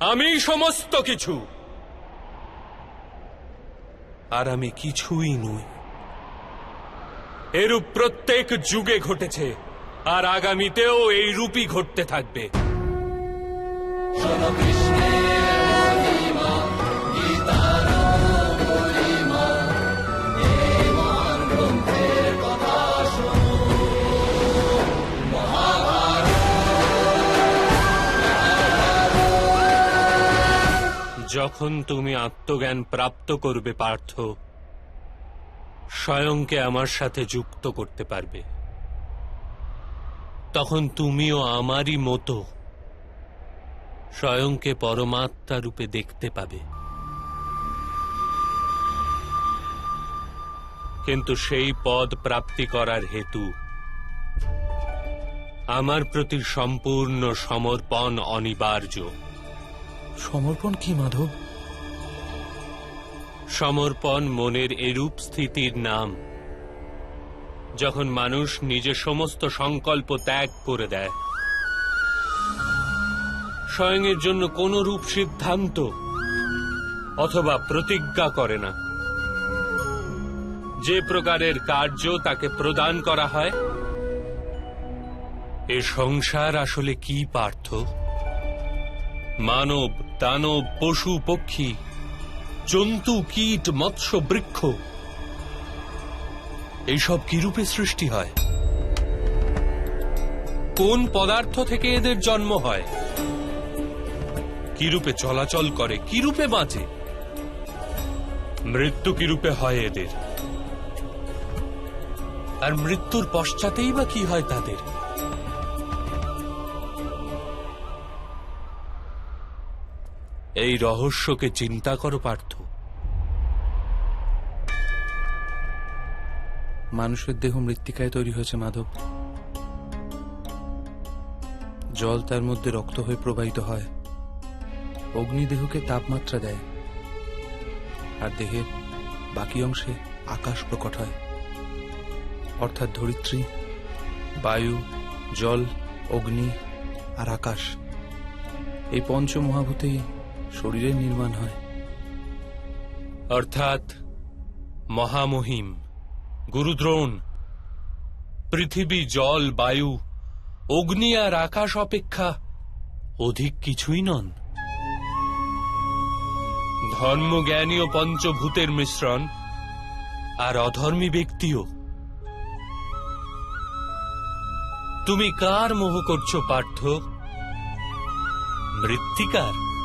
আমি সমস্ত কিছু। আর আমি কিছুই নই। এরূপ প্রত্যেক যুগে ঘটেছে, আর আগামীতেও এই রূপই ঘটতে থাকবে। যখন তুমি আত্মজ্ঞান প্রাপ্ত করবে, পার্থ, স্বয়ংকে আমার সাথে যুক্ত করতে পারবে। তখন তুমিও আমারই মতো স্বয়ংকে পরমাত্মা রূপে দেখতে পাবে। কিন্তু সেই পদ প্রাপ্তি করার হেতু আমার প্রতি সম্পূর্ণ সমর্পণ অনিবার্য। সমর্পণ কি, মাধব? সমর্পণ মনের এরূপ স্থিতির নাম। যখন মানুষ নিজের সমস্ত সংকল্প ত্যাগ করে দেয়, স্বয়ংের জন্য কোন রূপ সিদ্ধান্ত অথবা প্রতিজ্ঞা করে না। যে প্রকারের কার্য তাকে প্রদান করা হয়, এ সংসার আসলে কি পার্থ? মানব, দানব, পশু, পক্ষী, জন্তু, কীট, মৎস্য, বৃক্ষ, এইসব কি রূপে সৃষ্টি হয়? কোন পদার্থ থেকে এদের জন্ম হয়? কিরূপে চলাচল করে কিরূপে বাঁচে? মৃত্যু কিরূপে হয় এদের? আর মৃত্যুর পশ্চাতেই বা কি হয় তাদের? এই রহস্যকে চিন্তা করো, পার্থ। মানুষের দেহ মৃত্তিকায় তৈরি হয়েছে, মাধব। জল তার মধ্যে রক্ত হয়ে প্রবাহিত হয়। অগ্নি দেহকে তাপমাত্রা দেয়। আর দেহের বাকি অংশে আকাশ প্রকট হয়। অর্থাৎ ধরিত্রী, বায়ু, জল, অগ্নি আর আকাশ। এই পঞ্চ শরীরের নির্মাণ হয়। অর্থাৎ মহামহিম, গুরুদ্রোণ, পৃথিবী, জল, বায়ু, অগ্নি আর আকাশ অপেক্ষা অধিক কিছুই নন। ধর্মজ্ঞানী ও পঞ্চভূতের মিশ্রণ আর অধর্মী ব্যক্তিও। তুমি কার মোহ করছ, পার্থ? মৃত্তিকার।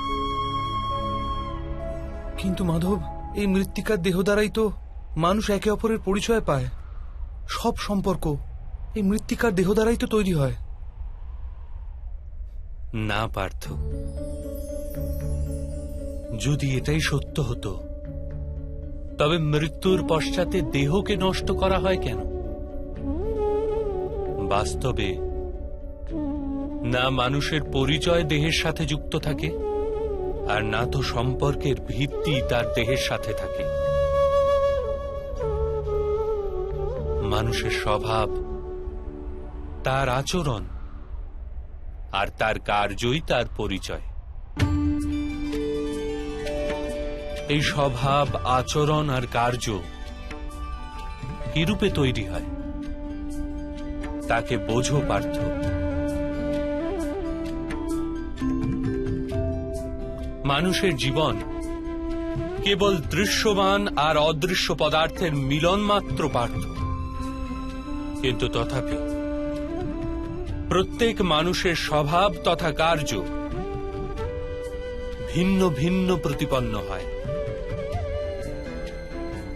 কিন্তু মাধব, এই মৃত্তিকার দেহ দ্বারাই তো মানুষ একে অপরের পরিচয় পায়। সব সম্পর্ক এই মৃত্তিকার দেহ দ্বারাই তো তৈরি হয়। না, পার্থ। যদি এটাই সত্য হতো, তবে মৃত্যুর পশ্চাতে দেহকে নষ্ট করা হয় কেন? বাস্তবে না মানুষের পরিচয় দেহের সাথে যুক্ত থাকে? আর না তো সম্পর্কের ভিত্তি তার দেহের সাথে থাকে। মানুষের স্বভাব, তার আচরণ, আর তার কার্যই তার পরিচয়। এই স্বভাব, আচরণ আর কার্য কিরূপে তৈরি হয়? তাকে বোঝো পার্থ মানুষের জীবন কেবল দৃশ্যমান আর অদৃশ্য পদার্থের মিলন মাত্র পার্থ কিন্তু তথাপি প্রত্যেক মানুষের স্বভাব তথা কার্য ভিন্ন ভিন্ন প্রতিপন্ন হয়।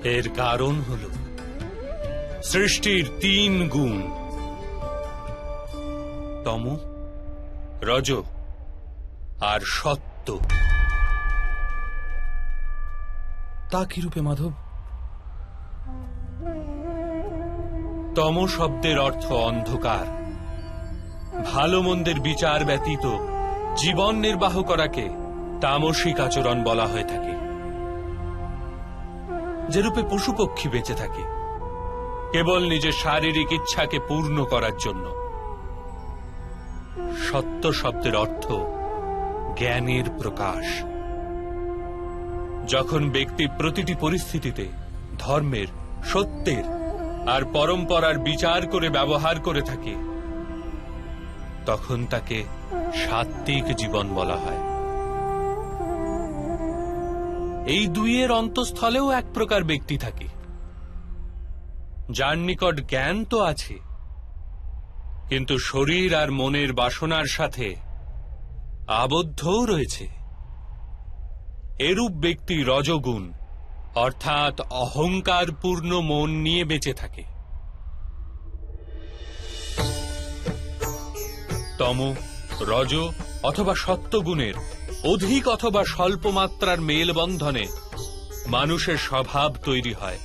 এর কারণ হল সৃষ্টির তিন গুণ। তম, রজ আর সত্য। তা কি রূপে, মাধব? তম শব্দের অর্থ অন্ধকার। ভালো মন্দের বিচার ব্যতীত জীবন নির্বাহ করাকে তামসিক আচরণ বলা হয়ে থাকে। যেরূপে পশু পক্ষী বেঁচে থাকে, কেবল নিজের শারীরিক ইচ্ছাকে পূর্ণ করার জন্য। সত্য শব্দের অর্থ জ্ঞানের প্রকাশ। যখন ব্যক্তি প্রতিটি পরিস্থিতিতে ধর্মের, সত্যের আর পরম্পরার বিচার করে ব্যবহার করে থাকে, তখন তাকে সাত্ত্বিক জীবন বলা হয়। এই দুইয়ের অন্তঃস্থলেও এক প্রকার ব্যক্তি থাকে। যার নিকট জ্ঞান তো আছে, কিন্তু শরীর আর মনের বাসনার সাথে আবদ্ধও রয়েছে। এরূপ ব্যক্তি রজগুণ, অর্থাৎ অহংকারপূর্ণ মন নিয়ে বেঁচে থাকে। তম, রজ অথবা সত্যগুণের, অধিক অথবা স্বল্প মাত্রার মেলবন্ধনে মানুষের স্বভাব তৈরি হয়।